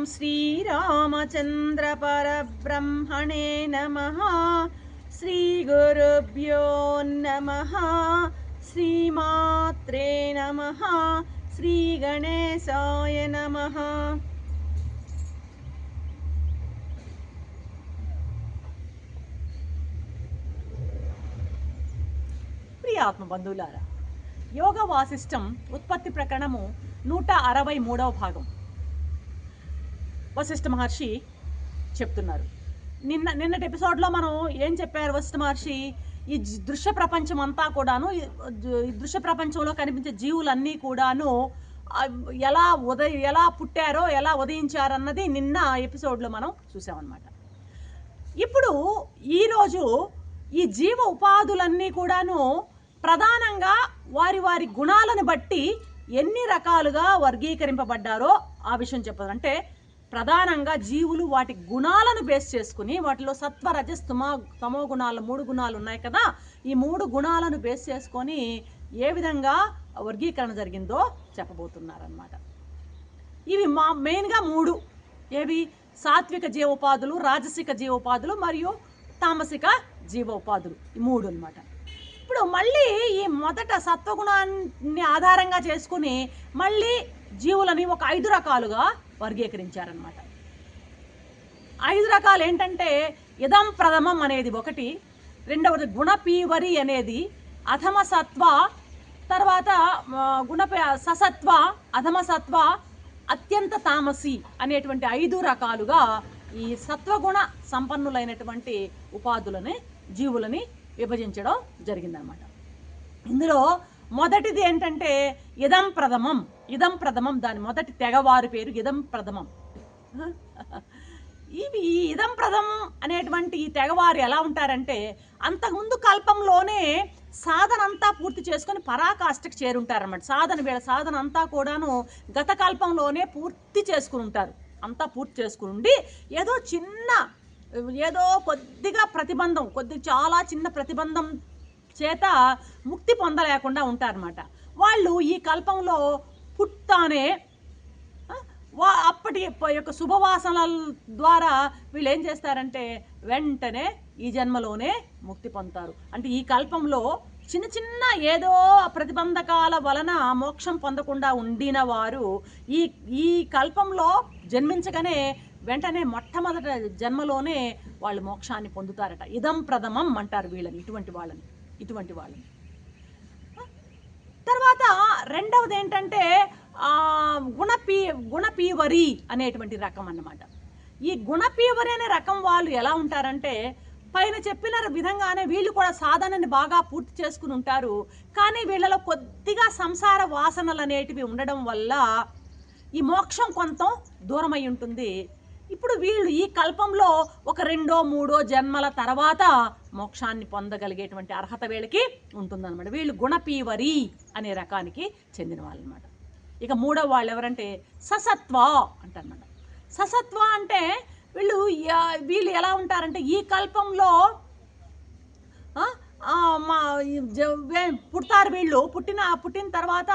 ఓం శ్రీరామచంద్ర పరబ్రహ్మణే నమ శ్రీ గురుభ్యో నమ శ్రీమాత్రే నమ శ్రీ గణేశాయ నమ ప్రియ ఆత్మ బంధువులారా యోగ వాసిష్టం ఉత్పత్తి ప్రకరణము నూట అరవై మూడవ భాగం వశిష్ఠ మహర్షి చెప్తున్నారు. నిన్న నిన్నటి ఎపిసోడ్లో మనం ఏం చెప్పారు వశిష్ఠ మహర్షి? ఈ దృశ్య ప్రపంచం అంతా కూడాను ఈ దృశ్య ప్రపంచంలో కనిపించే జీవులన్నీ కూడాను ఎలా ఉదయ ఎలా పుట్టారో ఎలా ఉదయించారన్నది నిన్న ఎపిసోడ్లో మనం చూసామన్నమాట. ఇప్పుడు ఈరోజు ఈ జీవ ఉపాధులన్నీ కూడాను ప్రధానంగా వారి వారి గుణాలను బట్టి ఎన్ని రకాలుగా వర్గీకరింపబడ్డారో ఆ విషయం చెప్పదు అంటే ప్రధానంగా జీవులు వాటి గుణాలను బేస్ చేసుకుని వాటిలో సత్వ రజస్ తమో గుణాలు మూడు గుణాలు ఉన్నాయి కదా. ఈ మూడు గుణాలను బేస్ చేసుకొని ఏ విధంగా వర్గీకరణ జరిగిందో చెప్పబోతున్నారనమాట ఇవి మా మెయిన్గా మూడు. ఏవి? సాత్విక జీవోపాధులు రాజసిక జీవోపాధులు మరియు తామసిక జీవోపాధులు. ఈ మూడు అన్నమాట. ఇప్పుడు మళ్ళీ ఈ మొదట సత్వగుణాన్ని ఆధారంగా చేసుకుని మళ్ళీ జీవులని ఒక ఐదు రకాలుగా వర్గీకరించారనమాట ఐదు రకాలు ఏంటంటే ఇదం ప్రథమం అనేది ఒకటి రెండవది గుణపీవరి అనేది అధమసత్వ తర్వాత ఆ, గుణ ససత్వ అధమసత్వ అత్యంత తామసి అనేటువంటి ఐదు రకాలుగా ఈ సత్వగుణ సంపన్నులైనటువంటి ఉపాధులని జీవులని విభజించడం జరిగిందనమాట ఇందులో మొదటిది ఏంటంటే ఇదం ప్రథమం ఇదం ప్రథమం దాని మొదటి తెగవారి పేరు ఇదం ప్రథమం. ఇవి ఈ ఇదం ప్రథమం అనేటువంటి ఈ తెగవారు ఎలా ఉంటారంటే అంతకుముందు కల్పంలోనే సాధన అంతా పూర్తి చేసుకొని పరాకాష్ఠకు చేరుంటారన్నమాట. సాధన వీళ్ళ సాధన అంతా కూడాను గత కల్పంలోనే పూర్తి చేసుకుని ఉంటారు. అంతా పూర్తి చేసుకుని ఉండి ఏదో చిన్న ఏదో కొద్దిగా ప్రతిబంధం కొద్ది చాలా చిన్న ప్రతిబంధం చేత ముక్తి పొందలేకుండా ఉంటారన్నమాట. వాళ్ళు ఈ కల్పంలో పుట్టానే వా అప్పటి యొక్క శుభవాసనల ద్వారా వీళ్ళు ఏం చేస్తారంటే వెంటనే ఈ జన్మలోనే ముక్తి పొందుతారు. అంటే ఈ కల్పంలో చిన్న చిన్న ఏదో ప్రతిబంధకాల వలన మోక్షం పొందకుండా ఉండిన వారు ఈ ఈ కల్పంలో జన్మించగానే వెంటనే మొట్టమొదట జన్మలోనే వాళ్ళు మోక్షాన్ని పొందుతారట. ఇదం ప్రథమం అంటారు వీళ్ళని ఇటువంటి వాళ్ళని. ఇటువంటి వాళ్ళని. తర్వాత రెండవది ఏంటంటే ఆ, గుణపీ గుణపీవరి అనేటువంటి రకం అన్నమాట. ఈ గుణపీవరి అనే రకం వాళ్ళు ఎలా ఉంటారంటే పైన చెప్పిన విధంగానే వీళ్ళు కూడా సాధనని బాగా పూర్తి చేసుకుని ఉంటారు. కానీ వీళ్ళలో కొద్దిగా సంసార వాసనలు అనేటివి ఉండడం వల్ల ఈ మోక్షం కొంత దూరమై ఉంటుంది. ఇప్పుడు వీళ్ళు ఈ కల్పంలో ఒక రెండో మూడో జన్మల తర్వాత మోక్షాన్ని పొందగలిగేటువంటి అర్హత వీళ్ళకి ఉంటుందన్నమాట. వీళ్ళు గుణపీవరి అనే రకానికి చెందిన వాళ్ళు అనమాట ఇక మూడో వాళ్ళు ఎవరంటే ససత్వ అంటారన్నమాట. ససత్వ అంటే వీళ్ళు వీళ్ళు ఎలా ఉంటారంటే ఈ కల్పంలో మా ఈ పుడతారు వీళ్ళు. పుట్టిన పుట్టిన తర్వాత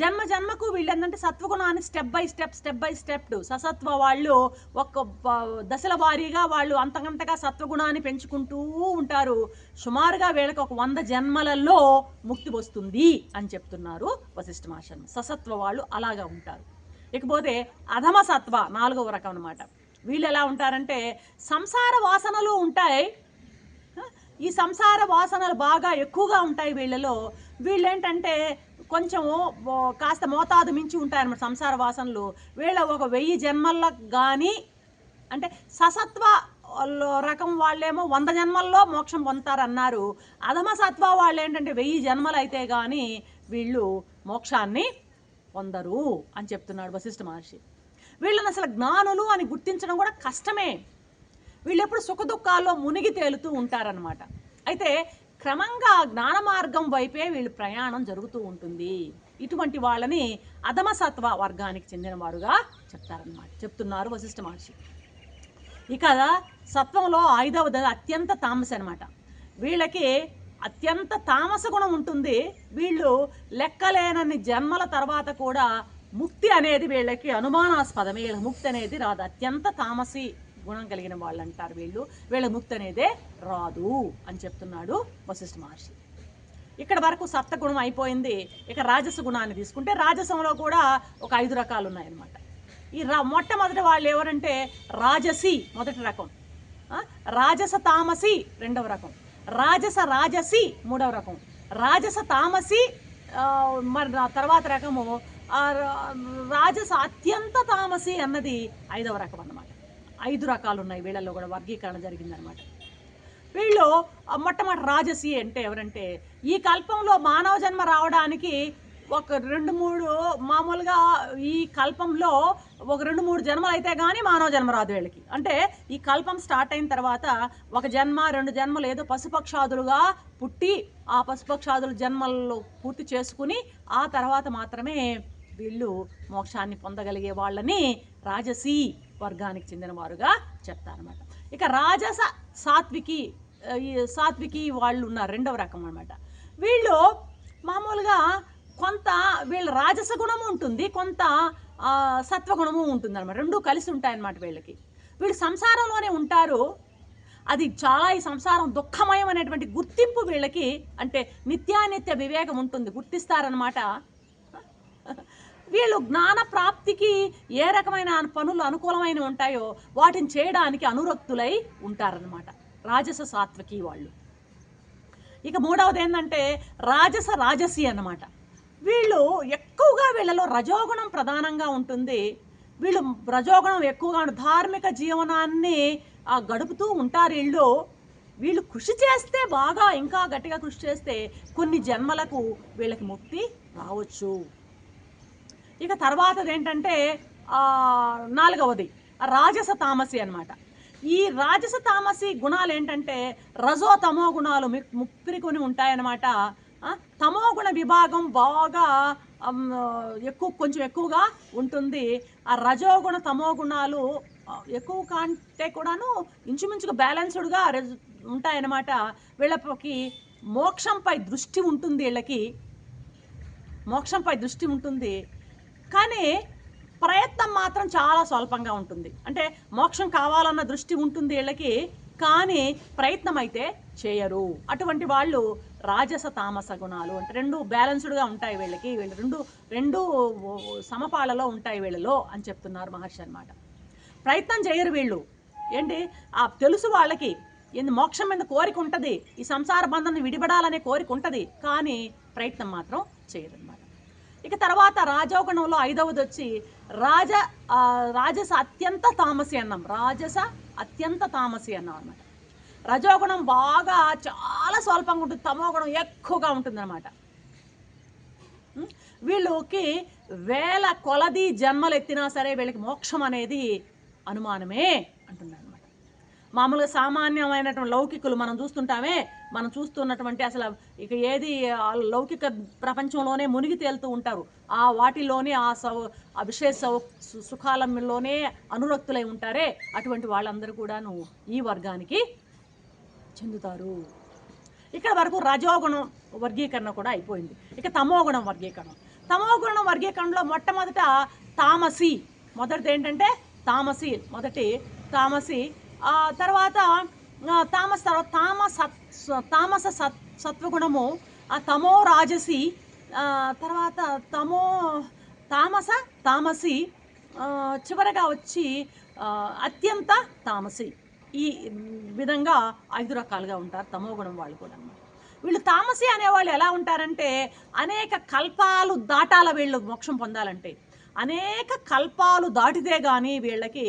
జన్మ జన్మకు వీళ్ళు ఏంటంటే సత్వగుణాన్ని step by step step by step ససత్వ వాళ్ళు ఒక దశల వారీగా వాళ్ళు అంతకంతగా సత్వగుణాన్ని పెంచుకుంటూ ఉంటారు. సుమారుగా వీళ్ళకి ఒక వంద జన్మలలో ముక్తి వస్తుంది అని చెప్తున్నారు వశిష్ఠ మాషన్ ససత్వ వాళ్ళు అలాగా ఉంటారు. ఇకపోతే అధమ సత్వ నాలుగవ రకం అన్నమాట. వీళ్ళు ఎలా ఉంటారంటే సంసార వాసనలు ఉంటాయి ఈ సంసార వాసనలు బాగా ఎక్కువగా ఉంటాయి వీళ్ళలో. వీళ్ళేంటంటే కొంచెము కొంచెం కాస్త మోతాదు మించి ఉంటాయన్నమాట సంసార వాసనలు. వీళ్ళ ఒక వెయ్యి జన్మల్లో కానీ అంటే ససత్వ రకం వాళ్ళేమో వంద జన్మల్లో మోక్షం పొందుతారన్నారు. అధమ సత్వ వాళ్ళు ఏంటంటే వెయ్యి జన్మలు అయితే కానీ వీళ్ళు మోక్షాన్ని పొందరు అని చెప్తున్నాడు వశిష్ఠ మహర్షి. వీళ్ళని అసలు జ్ఞానులు అని గుర్తించడం కూడా కష్టమే. వీళ్ళు ఎప్పుడు సుఖదుఖాల్లో మునిగి తేలుతూ ఉంటారనమాట అయితే క్రమంగా జ్ఞాన మార్గం వైపే వీళ్ళు ప్రయాణం జరుగుతూ ఉంటుంది. ఇటువంటి వాళ్ళని అధమసత్వ వర్గానికి చెందిన వారుగా చెప్తారనమాట చెప్తున్నారు వశిష్ఠ మహర్షి. ఇక సత్వంలో ఐదవది అత్యంత తామస అనమాట వీళ్ళకి అత్యంత తామస గుణం ఉంటుంది. వీళ్ళు లెక్కలేనన్ని జన్మల తర్వాత కూడా ముక్తి అనేది వీళ్ళకి అనుమానాస్పదమే. ముక్తి అనేది రాదు. అత్యంత తామసి గుణం కలిగిన వాళ్ళు అంటారు వీళ్ళు. వీళ్ళ ముక్తి అనేదే రాదు అని చెప్తున్నాడు వశిష్ఠ మహర్షి. ఇక్కడ వరకు సప్తగుణం అయిపోయింది. ఇక రాజస గుణాన్ని తీసుకుంటే రాజసంలో కూడా ఒక ఐదు రకాలు ఉన్నాయన్నమాట ఈ రా మొట్టమొదటి వాళ్ళు ఎవరంటే రాజసి మొదటి రకం. రాజస తామసి రెండవ రకం. రాజస రాజసి మూడవ రకం. రాజస తామసి మరి తర్వాత రకము రాజస అత్యంత తామసి అన్నది ఐదవ రకం అన్నమాట. ఐదు రకాలు ఉన్నాయి వీళ్ళల్లో కూడా వర్గీకరణ జరిగిందనమాట వీళ్ళు మొట్టమొదటి రాజసి అంటే ఎవరంటే ఈ కల్పంలో మానవ జన్మ రావడానికి ఒక రెండు మూడు మామూలుగా ఈ కల్పంలో ఒక రెండు మూడు జన్మలు అయితే కానీ మానవ జన్మ రాదు వీళ్ళకి. అంటే ఈ కల్పం స్టార్ట్ అయిన తర్వాత ఒక జన్మ రెండు జన్మలు ఏదో పశుపక్షాదులుగా పుట్టి ఆ పశుపక్షాదుల జన్మల్లో పూర్తి చేసుకుని ఆ తర్వాత మాత్రమే వీళ్ళు మోక్షాన్ని పొందగలిగే వాళ్ళని రాజసి వర్గానికి చెందిన వారుగా చెప్తారనమాట ఇక రాజస సాత్వికి సాత్వికి వాళ్ళు ఉన్నారు రెండవ రకం అనమాట వీళ్ళు మామూలుగా కొంత వీళ్ళ రాజస గుణము ఉంటుంది కొంత సత్వగుణము ఉంటుంది అనమాట రెండు కలిసి ఉంటాయన్నమాట వీళ్ళకి. వీళ్ళు సంసారంలోనే ఉంటారు. అది చాలా ఈ సంసారం దుఃఖమయం అనేటువంటి గుర్తింపు వీళ్ళకి అంటే నిత్యానిత్య వివేకం ఉంటుంది గుర్తిస్తారనమాట వీళ్ళు జ్ఞాన ప్రాప్తికి ఏ రకమైన పనులు అనుకూలమైన ఉంటాయో వాటిని చేయడానికి అనురక్తులై ఉంటారనమాట రాజస సాత్వికి వాళ్ళు. ఇక మూడవది ఏంటంటే రాజస రాజసి అన్నమాట. వీళ్ళు ఎక్కువగా వీళ్ళలో రజోగుణం ప్రధానంగా ఉంటుంది. వీళ్ళు రజోగుణం ఎక్కువగా ధార్మిక జీవనాన్ని గడుపుతూ ఉంటారు వీళ్ళు. వీళ్ళు కృషి చేస్తే బాగా ఇంకా గట్టిగా కృషి చేస్తే కొన్ని జన్మలకు వీళ్ళకి ముక్తి రావచ్చు. ఇక తర్వాతది ఏంటంటే ఆ, నాలుగవది రాజస తామసి అనమాట ఈ రాజస తామసి గుణాలు ఏంటంటే రజో తమో గుణాలు ముప్పిరికొని ఉంటాయన్నమాట. తమో గుణ విభాగం బాగా ఎక్కువ కొంచెం ఎక్కువగా ఉంటుంది. ఆ రజోగుణ తమో గుణాలు ఎక్కువ కంటే కూడాను ఇంచుమించుగా బ్యాలెన్స్డ్గా ఉంటాయన్నమాట. వీళ్ళకి మోక్షంపై దృష్టి ఉంటుంది వీళ్ళకి. మోక్షంపై దృష్టి ఉంటుంది. కానీ ప్రయత్నం మాత్రం చాలా స్వల్పంగా ఉంటుంది. అంటే మోక్షం కావాలన్న దృష్టి ఉంటుంది వీళ్ళకి కానీ ప్రయత్నం అయితే చేయరు. అటువంటి వాళ్ళు రాజస తామస గుణాలు అంటే రెండు బ్యాలెన్స్డ్గా ఉంటాయి వీళ్ళకి. వీళ్ళు రెండు రెండు సమపాలలో ఉంటాయి వీళ్ళలో అని చెప్తున్నారు మహర్షి అన్నమాట. ప్రయత్నం చేయరు వీళ్ళు. ఏంటి? ఆ తెలుసు వాళ్ళకి ఏంది మోక్షం మీద కోరిక ఉంటుంది. ఈ సంసార బంధం విడిపడాలనే కోరిక ఉంటుంది. కానీ ప్రయత్నం మాత్రం చేయరు అనమాట ఇక తర్వాత రాజోగుణంలో ఐదవది వచ్చి రాజ రాజస అత్యంత తామసి అన్నం. రాజస అత్యంత తామసి అన్నం అనమాట రజోగుణం బాగా చాలా స్వల్పంగా ఉంటుంది. తమోగుణం ఎక్కువగా ఉంటుంది అనమాట వీళ్ళకి వేల కొలది జన్మలు ఎత్తినా సరే వీళ్ళకి మోక్షం అనేది అనుమానమే అంటున్నారు అనమాట మామూలుగా సామాన్యమైనటువంటి లౌకికులు మనం చూస్తుంటామే మనం చూస్తున్నటువంటి అసలు ఇక ఏది లౌకిక ప్రపంచంలోనే మునిగి తేలుతూ ఉంటారు. ఆ వాటిలోనే ఆ సౌ ఆ విషయ సౌ సు- సుఖాలంలోనే అనురక్తులై ఉంటారే అటువంటి వాళ్ళందరూ కూడాను ఈ వర్గానికి చెందుతారు. ఇక్కడ వరకు రజోగుణం వర్గీకరణ కూడా అయిపోయింది. ఇక తమోగుణం వర్గీకరణ. తమోగుణం వర్గీకరణలో మొట్టమొదట తామసి మొదటిది ఏంటంటే తామసి మొదటి తామసి. తర్వాత తామస తర్వాత తామస తామస సత్ సత్వగుణము ఆ తమో రాజసి తర్వాత తమో తామస తామసి చివరగా వచ్చి అత్యంత తామసి. ఈ విధంగా ఐదు రకాలుగా ఉంటారు తమోగుణం వాళ్ళు కూడా వీళ్ళు తామసి అనేవాళ్ళు ఎలా ఉంటారంటే అనేక కల్పాలు దాటాల వీళ్ళు మోక్షం పొందాలంటే. అనేక కల్పాలు దాటితే కానీ వీళ్ళకి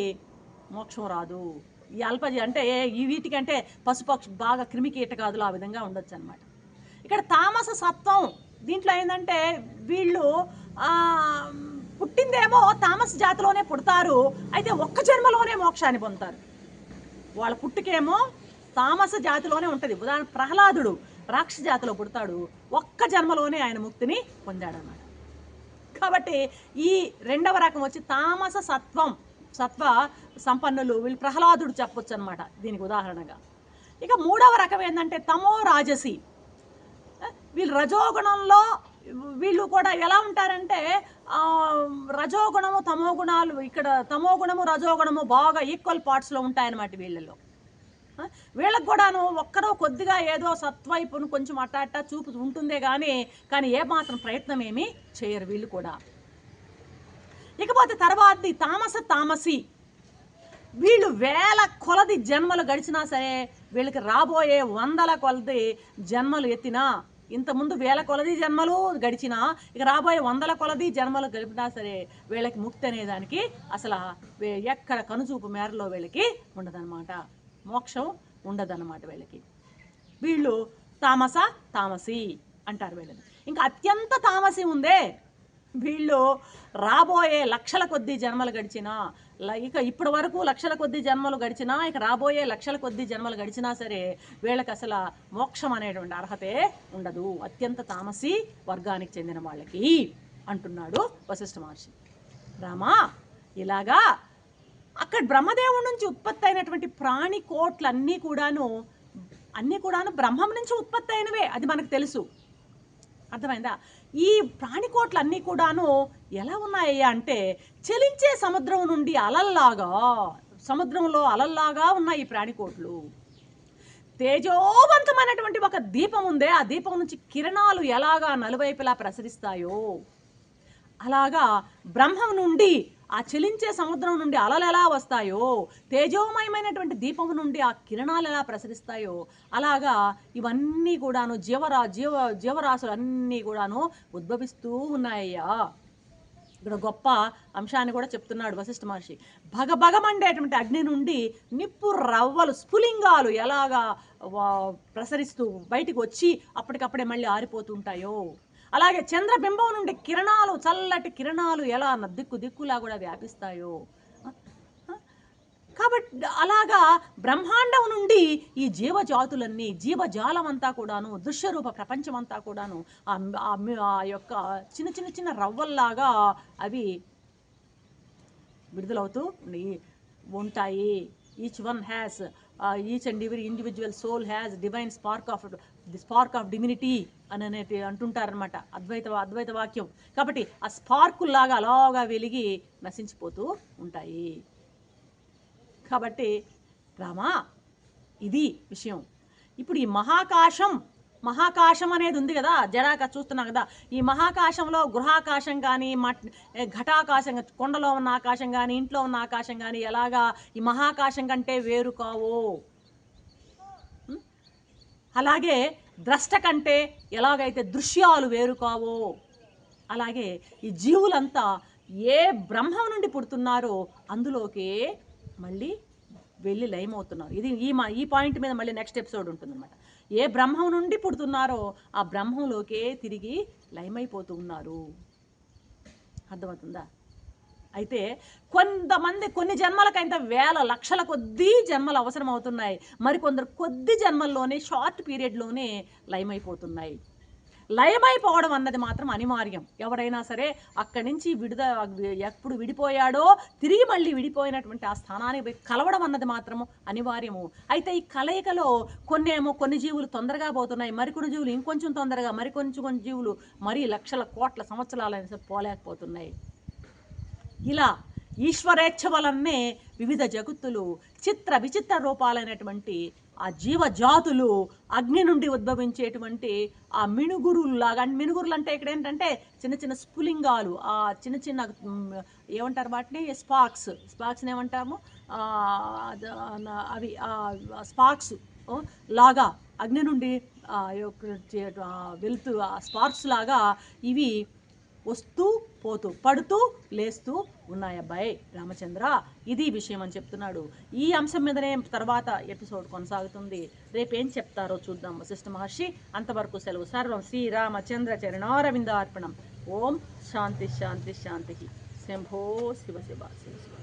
మోక్షం రాదు. ఈ అల్పజీ అంటే ఈ వీటికంటే పశుపక్షి బాగా క్రిమికీటకాదులు ఆ విధంగా ఉండొచ్చు అనమాట ఇక్కడ తామస సత్వం దీంట్లో ఏంటంటే వీళ్ళు పుట్టిందేమో తామస జాతిలోనే పుడతారు అయితే ఒక్క జన్మలోనే మోక్షాన్ని పొందుతారు. వాళ్ళ పుట్టుకేమో తామస జాతిలోనే ఉంటుంది. ఉదాహరణ ప్రహ్లాదుడు రాక్ష జాతిలో పుడతాడు ఒక్క జన్మలోనే ఆయన ముక్తిని పొందాడన్నమాట. కాబట్టి ఈ రెండవ రకం వచ్చి తామస సత్వం. సత్వ సంపన్నులు వీళ్ళు ప్రహ్లాదుడు చెప్పొచ్చు అనమాట దీనికి ఉదాహరణగా. ఇక మూడవ రకం ఏంటంటే తమో రాజసి. వీళ్ళు రజోగుణంలో వీళ్ళు కూడా ఎలా ఉంటారంటే రజోగుణము తమో గుణాలు ఇక్కడ తమో గుణము రజోగుణము బాగా ఈక్వల్ పార్ట్స్లో ఉంటాయన్నమాట వీళ్ళలో. వీళ్ళకు వీళ్ళకి కూడాను ఒక్కరో కొద్దిగా ఏదో సత్వైపును కొంచెం అట్టా అట్టా చూపు ఉంటుందే కానీ కానీ ఏమాత్రం ప్రయత్నం ఏమీ చేయరు వీళ్ళు కూడా. ఇకపోతే తర్వాతది తామస తామసి. వీళ్ళు వేల కొలది జన్మలు గడిచినా సరే వీళ్ళకి రాబోయే వందల కొలది జన్మలు ఎత్తినా ఇంతకుముందు వేల కొలది జన్మలు గడిచినా ఇక రాబోయే వందల కొలది జన్మలు గడిపినా సరే వీళ్ళకి ముక్తి అనేదానికి అసలు ఎక్కడ కనుచూపు మేరలో వీళ్ళకి ఉండదన్నమాట. మోక్షం ఉండదన్నమాట వీళ్ళకి. వీళ్ళు తామస తామసి అంటారు వీళ్ళని. ఇంకా అత్యంత తామసి ఉందే వీళ్ళు రాబోయే లక్షల కొద్ది జన్మలు గడిచినా ఇక ఇప్పటి వరకు లక్షల కొద్ది జన్మలు గడిచినా ఇక రాబోయే లక్షల కొద్ది జన్మలు గడిచినా సరే వీళ్ళకి అసలు మోక్షం అనేటువంటి అర్హతే ఉండదు. అత్యంత తామసి వర్గానికి చెందిన వాళ్ళకి అంటున్నాడు వశిష్ఠ మహర్షి. రామా ఇలాగా అక్కడ బ్రహ్మదేవుడి నుంచి ఉత్పత్తి అయినటువంటి ప్రాణి కోట్లన్నీ కూడాను అన్నీ కూడాను బ్రహ్మం నుంచి ఉత్పత్తి అయినవే అది మనకు తెలుసు. అర్థమైందా? ఈ ప్రాణికోట్లు అన్నీ కూడాను ఎలా ఉన్నాయ్యా అంటే చలించే సముద్రం నుండి అలల్లాగా సముద్రంలో అలల్లాగా ఉన్నాయి ఈ ప్రాణికోట్లు. తేజోవంతమైనటువంటి ఒక దీపం ఉందే ఆ దీపం నుంచి కిరణాలు ఎలాగా నలువైపులా ప్రసరిస్తాయో. అలాగా బ్రహ్మం నుండి ఆ చలించే సముద్రం నుండి అలలు ఎలా వస్తాయో తేజోమయమైనటువంటి దీపం నుండి ఆ కిరణాలు ఎలా ప్రసరిస్తాయో అలాగా ఇవన్నీ కూడాను జీవరా జీవ జీవరాశులు అన్నీ కూడాను ఉద్భవిస్తూ ఉన్నాయ్యా. ఇక్కడ గొప్ప అంశాన్ని కూడా చెప్తున్నాడు వశిష్ఠ మహర్షి. భగభగమండేటువంటి అగ్ని నుండి నిప్పు రవ్వలు స్ఫులింగాలు ఎలాగా ప్రసరిస్తూ బయటికి వచ్చి అప్పటికప్పుడే మళ్ళీ ఆరిపోతుంటాయో అలాగే చంద్రబింబం నుండి కిరణాలు చల్లటి కిరణాలు ఎలా అన్న దిక్కు దిక్కులా కూడా వ్యాపిస్తాయో. కాబట్టి అలాగా బ్రహ్మాండం నుండి ఈ జీవజాతులన్నీ జీవజాలం అంతా కూడాను దృశ్యరూప ప్రపంచం అంతా కూడాను ఆ ఆ యొక్క చిన్న చిన్న చిన్న రవ్వల్లాగా అవి విడుదలవుతూ ఉంటాయి. Each one has each and every individual soul has divine spark of the spark of divinity అని అనేది అంటుంటారనమాట అద్వైత అద్వైత వాక్యం. కాబట్టి ఆ స్పార్కుల్లాగా అలాగా వెలిగి నశించిపోతూ ఉంటాయి. కాబట్టి రామా ఇది విషయం. ఇప్పుడు ఈ మహాకాశం మహాకాశం అనేది ఉంది కదా జడాక చూస్తున్నాం కదా. ఈ మహాకాశంలో గృహాకాశం కానీ మట్ ఘటాకాశం కొండలో ఉన్న ఆకాశం కానీ ఇంట్లో ఉన్న ఆకాశం కానీ ఎలాగా ఈ మహాకాశం కంటే వేరు కావో? అలాగే ద్రష్ట కంటే ఎలాగైతే దృశ్యాలు వేరు కావో? అలాగే ఈ జీవులంతా ఏ బ్రహ్మం నుండి పుడుతున్నారో అందులోకే మళ్ళీ వెళ్ళి లయమవుతున్నారు. ఇది ఈ మా ఈ పాయింట్ మీద మళ్ళీ నెక్స్ట్ ఎపిసోడ్ ఉంటుందన్నమాట. ఏ బ్రహ్మం నుండి పుడుతున్నారో ఆ బ్రహ్మంలోకే తిరిగి లయమైపోతూ ఉన్నారు. అర్థమవుతుందా? అయితే కొంతమంది కొన్ని జన్మలకైతే వేల లక్షల కొద్దీ జన్మలు అవసరం అవుతున్నాయి మరికొందరు కొద్ది జన్మల్లోనే షార్ట్ పీరియడ్లోనే లయమైపోతున్నాయి. లయమైపోవడం అన్నది మాత్రం అనివార్యం. ఎవరైనా సరే అక్కడి నుంచి విడుద ఎప్పుడు విడిపోయాడో తిరిగి మళ్ళీ విడిపోయినటువంటి ఆ స్థానానికి పోయి కలవడం అన్నది మాత్రము అనివార్యము. అయితే ఈ కలయికలో కొన్ని ఏమో కొన్ని జీవులు తొందరగా పోతున్నాయి మరికొన్ని జీవులు ఇంకొంచెం తొందరగా మరికొంచెం కొన్ని జీవులు మరీ లక్షల కోట్ల సంవత్సరాలైన పోలేకపోతున్నాయి. ఇలా ఈశ్వరేచ్ఛ వలనే వివిధ జగత్తులు చిత్ర విచిత్ర రూపాలైనటువంటి ఆ జీవజాతులు అగ్ని నుండి ఉద్భవించేటువంటి ఆ మినుగురులాగా అంటే మినుగురులు అంటే ఇక్కడ ఏంటంటే చిన్న చిన్న స్ఫులింగాలు ఆ చిన్న చిన్న ఏమంటారు వాటిని? స్పార్క్స్. స్పార్క్స్ని ఏమంటాము? అవి స్పార్క్స్ లాగా అగ్ని నుండి ఆ ఆ వెలుతు ఆ స్పార్క్స్ లాగా ఇవి వస్తూ పోతూ పడుతూ లేస్తూ ఉన్నాయబ్బాయి రామచంద్ర. ఇది విషయం అని చెప్తున్నాడు. ఈ అంశం మీదనే తర్వాత ఎపిసోడ్ కొనసాగుతుంది. రేపేం చెప్తారో చూద్దాం వశిష్ఠ మహర్షి. అంతవరకు సెలవు. సర్వం శ్రీరామచంద్ర చరణారవిందార్పణం. ఓం శాంతి శాంతి శాంతి. శంభో శివ శివ శివ శివ.